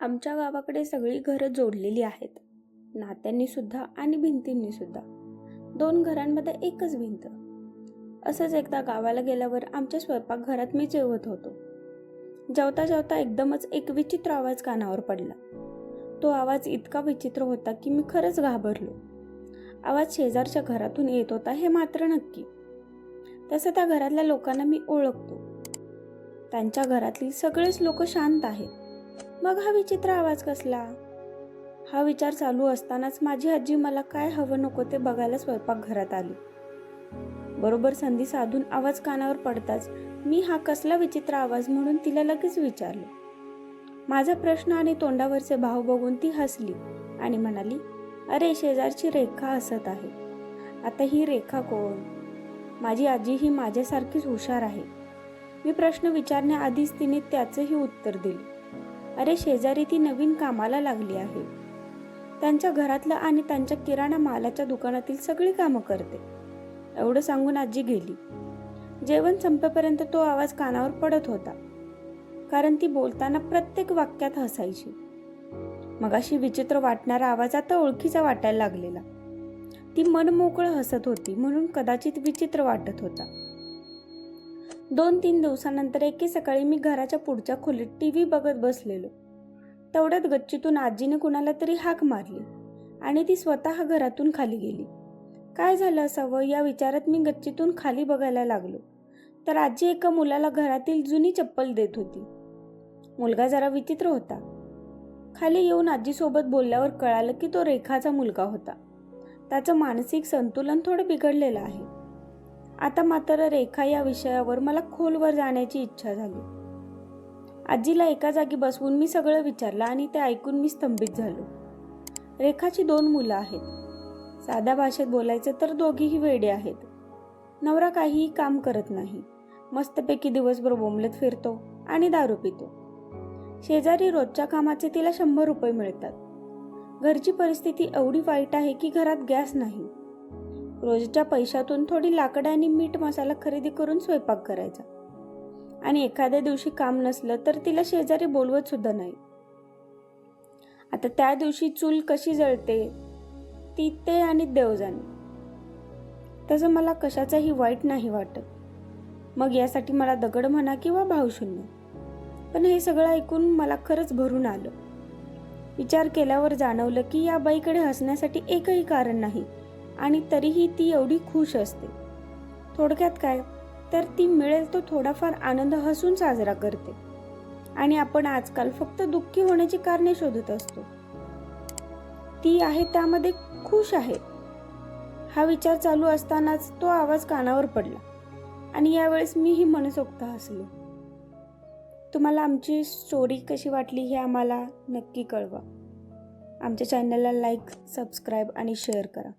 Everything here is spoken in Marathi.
आमच्या गावाकडे सगळी घरं जोडलेली आहेत. नात्यांनी सुद्धा आणि भिंतींनी सुद्धा दोन घरांमध्ये एकच भिंत. असंच एकदा गावाला गेल्यावर आमच्या स्वयंपाकघरात मी जेवत होतो. जेवता जेवता एकदमच एक विचित्र आवाज कानावर पडला. तो आवाज इतका विचित्र होता की मी खरंच घाबरलो. आवाज शेजारच्या घरातून येत होता हे मात्र नक्की. तसं त्या घरातल्या लोकांना मी ओळखतो. त्यांच्या घरातली सगळेच लोक शांत आहेत. मग हा विचित्र आवाज कसला? हा विचार चालू असतानाच माझी आजी मला काय हवं नको ते बघायला स्वयंपाकघरात आली. बरोबर संधी साधून आवाज कानावर पडताच मी हा कसला विचित्र आवाज म्हणून तिला लगेच विचारलो. माझा प्रश्न आणि तोंडावरचे भाव बघून ती हसली आणि म्हणाली अरे शेजारची रेखा हसत आहे. आता ही रेखा कोण? माझी आजी ही माझ्यासारखीच हुशार आहे. मी प्रश्न विचारण्याआधीच तिने त्याचंही उत्तर दिले. अरे शेजारी ती नवीन कामाला लागली आहे. त्यांच्या घरातलं आणि त्यांच्या किराणा मालाच्या दुकानातील सगळी कामं करते. एवढं सांगून आजी गेली. जेवण संपेपर्यंत तो आवाज कानावर पडत होता. कारण ती बोलताना प्रत्येक वाक्यात हसायची. मग अशी विचित्र वाटणारा आवाज आता ओळखीचा वाटायला लागलेला. ती मनमोकळं हसत होती म्हणून कदाचित विचित्र वाटत होता. दोन तीन दिवसानंतर एके सकाळी मी घराच्या पुढच्या खोलीत टी व्ही बघत बसलेलो. तेवढ्यात गच्चीतून आजीने कुणाला तरी हाक मारली आणि ती स्वतः घरातून खाली गेली. काय झालं असावं या विचारात मी गच्चीतून खाली बघायला लागलो. तर आजी एका मुलाला घरातील जुनी चप्पल देत होती. मुलगा जरा विचित्र होता. खाली येऊन आजीसोबत बोलल्यावर कळालं की तो रेखाचा मुलगा होता. त्याचं मानसिक संतुलन थोडं बिघडलेलं आहे. आता मात्र रेखा या विषयावर मला खोलवर जाण्याची इच्छा झाली. आजीला एका जागी बसवून मी सगळं विचारलं आणि ते ऐकून मी स्तंभित झालो. रेखाची दोन मुलं आहेत. साध्या भाषेत बोलायचं तर दोघीही वेडे आहेत. नवरा काहीही काम करत नाही. मस्तपैकी दिवसभर बोंबलत फिरतो आणि दारू पितो. शेजारी रोजच्या कामाचे तिला शंभर रुपये मिळतात. घरची परिस्थिती एवढी वाईट आहे की घरात गॅस नाही. रोजच्या पैशातून थोडी लाकडं आणि मीठ मसाला खरेदी करून स्वयंपाक करायचा. आणि एखाद्या दिवशी काम नसलं तर तिला शेजारी बोलवत सुद्धा नाही. आता त्या दिवशी चूल कशी जळते ती ते आणि देव जाणे. तसं मला कशाचाही वाईट नाही वाटत. मग यासाठी मला दगड म्हणा किंवा भावशून्य. पण हे सगळं ऐकून मला खरंच भरून आलं. विचार केल्यावर जाणवलं की या बाईकडे हसण्यासाठी एकही कारण नाही. आणि तरीही ती एवढी खुश असते. थोडक्यात काय? तर ती मिळेल तो थोडाफार आनंद हसून साजरा करते. आणि आपण आजकाल फक्त दुःखी होण्याची कारणे शोधत असतो. ती आहे त्यामध्ये खुश आहे. हा विचार चालू असतानाच तो आवाज कानावर पडला. आणि यावेळेस मीही मनसोक्त हसलो. तुम्हाला आमची स्टोरी कशी वाटली हे आम्हाला नक्की कळवा. आमच्या चॅनलला लाईक सबस्क्राईब आणि शेअर करा.